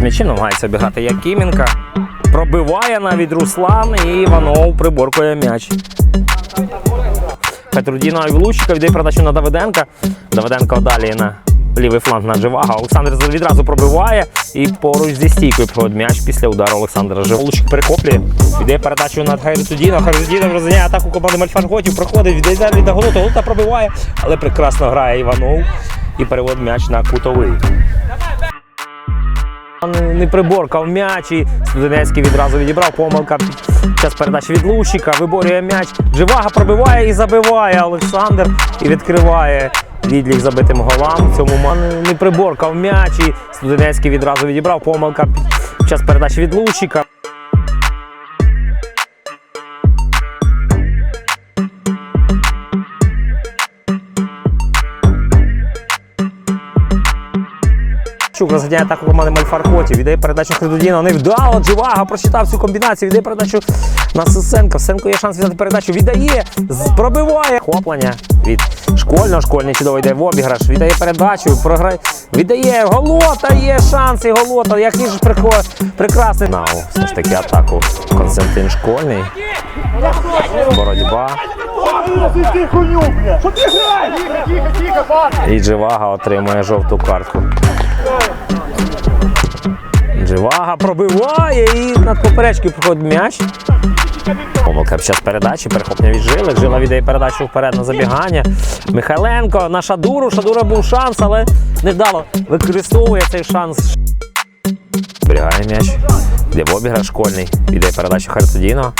м'ячем, намагається обіграти Якименка. Пробиває навіть Руслан і Іванов приборкує м'яч. Петрудіна і Влучика віддає передачу на Давиденка. Давиденко далі на лівий фланг на Живага. Олександр відразу пробиває і поруч зі стійкою проходить м'яч після удару Олександра Живага. Лучик перехоплює, віддає передачу на Хайрутудіна. Хайрутудінов розганяє атаку команди Мальфарготів, проходить, віддає далі на Голота. Голота пробиває, але прекрасно грає Іванов і переводить м'яч на кутовий. Не приборкав м'яч і Студенецький відразу відібрав помилка. Час передачі від Лущика, виборює м'яч. Живага пробиває і забиває Олександр і відкриває відлік забитим голам. В цьому не приборкав м'яч і Студенецький відразу відібрав помилка. Час передачі від Лучика. Чук розганяє атаку команди Мальфаркоті, віддає передачу Хредудіна. Невдало, Дживага прочитав цю комбінацію, віддає передачу на Сисенка. Сисенко є шанс віддати передачу, віддає, пробиває. Хоплення від школьного, школьний чудово йде в обіграш, віддає передачу, програє, віддає, голота є шанс і голота. Який ж прихо- прекрасний. Нау, все ж таки атаку Константин Школьний. Боротьба. І Дживага отримує жовту картку. Дживага пробиває і над поперечкою проходить м'яч. Помилка під час передачі, перехоплення від Жили. Жила віддає передачу вперед на забігання. Михайленко на Шадуру. Шадура був шанс, але невдало використовує цей шанс. Зберігає м'яч. Йде в обіграш школьний. Йде передачу Херцудіно.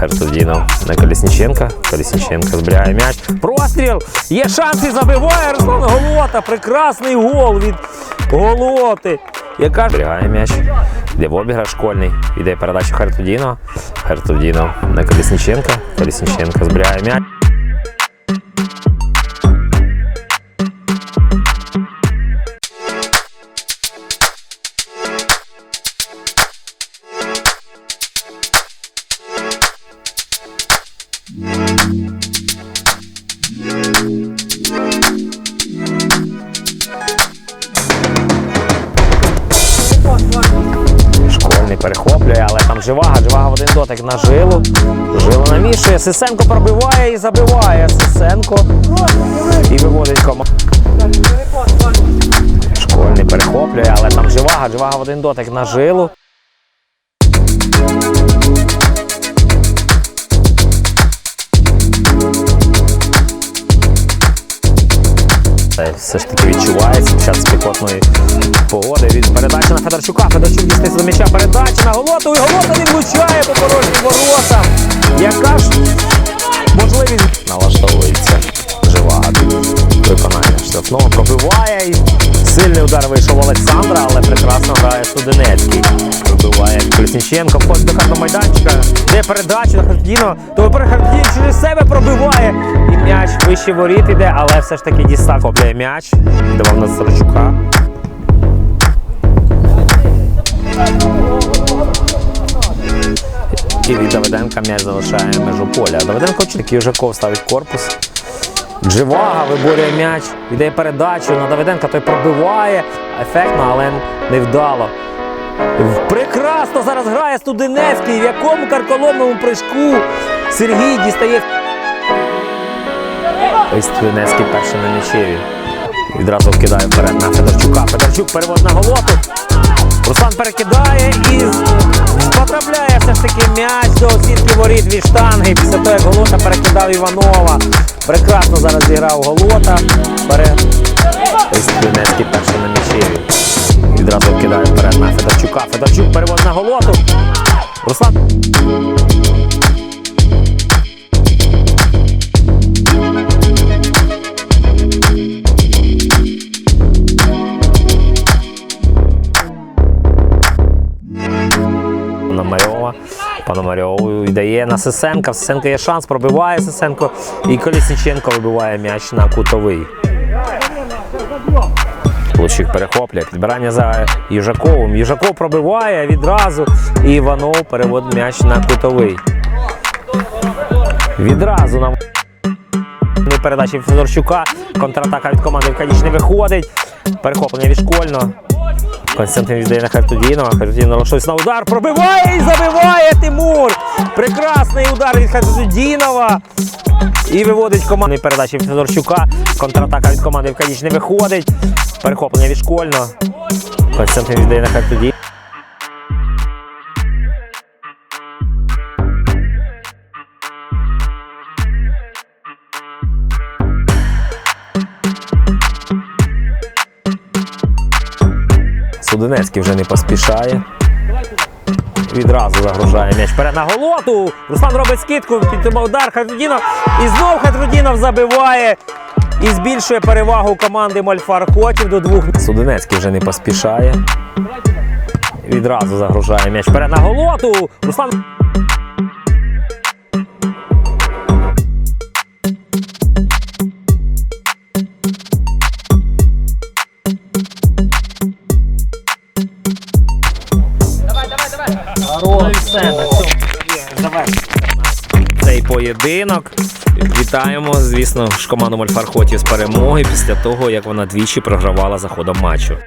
Херцудіно на Колісніченка. Колісніченка зберігає м'яч. Простріл! Є шанс і забиває Руслан Голота. Прекрасний гол від Голоти. Яка зберігає м'яч. Йде в обіграш школьний. Йде передача Хартудіно. Хартудіно на Колісниченка. Колісниченка зберігає м'яч. Живага, живага в один дотик на жилу. Жилу намішує. Сисенко пробиває і забиває. Сисенко. І виводить команду. Школьний перехоплює, але там живага, живага в один дотик на жилу. Це все ж таки відчувається під час спекотної погоди. Від передачі на Федорчука. Федорчук дістається до м'яча. Передача на Голоту. І Голота він влучає по порожнім воротам. Яка ж можливість налаштовується жива виконання штрафного. Пробиває. І сильний удар вийшов Олександра, але прекрасно грає Студенецький. Пробиває Колісніченко, входить до карного майданчика. Де передача на Хартдіно. То тепер Хартдін через себе пробиває. І м'яч вище воріт іде, але все ж таки дістав. Хопляє м'яч. Давав на Сорочука. І від Давиденка м'яч залишає межу поля. Давиденко такий Жаков ставить корпус. Дживага виборює м'яч, віддає передачу на Давиденка, той пробиває. Ефектно, але невдало. Прекрасно зараз грає Студенецький, в якому карколомному прыжку Сергій дістає. Ось Студенецький перший на м'ячеві. Відразу вкидає вперед на Федорчука. Федорчук перевод на голоту. Руслан перекидає і потрапляє все ж таки м'яч до сітки воріт від штанги. Після того, як Голота перекидав Іванова. Прекрасно зараз зіграв Голота. Пере... Ось Донецький перший на м'ячеві. Відразу вкидає вперед на Федорчука. Федорчук перевод на Голоту. Руслан. Пономарьову віддає на Сисенка. Сисенка є шанс, пробиває Сисенко. І Колісніченко вибиває м'яч на кутовий. Лучик перехоплює. Підбирання за Южаковим. Южаков пробиває відразу. І Іванов переводить м'яч на кутовий. Відразу нам передачі Федорчука. Контратака від команди в не виходить. Перехоплення від школьного. Константин віддає на Хартудінова. Хартудінов налаштується на удар. Пробиває і забиває Тимур. Прекрасний удар від Хартудінова. І виводить команду передачі від Федорчука. Контратака від команди в не виходить. Перехоплення від школьного. Константин віддає на Хартудінова. Суденецький вже не поспішає. Відразу загружає м'яч перед на голоту. Руслан робить скидку, підтримав удар Хатрудінов. І знов Хатрудінов забиває і збільшує перевагу команди Мольфар Хотів до двох. Суденецький вже не поспішає. Відразу загружає м'яч перед на голоту. Руслан. Цей поєдинок. Вітаємо, звісно, ж команду Мольфархоті з перемоги після того, як вона двічі програвала за ходом матчу.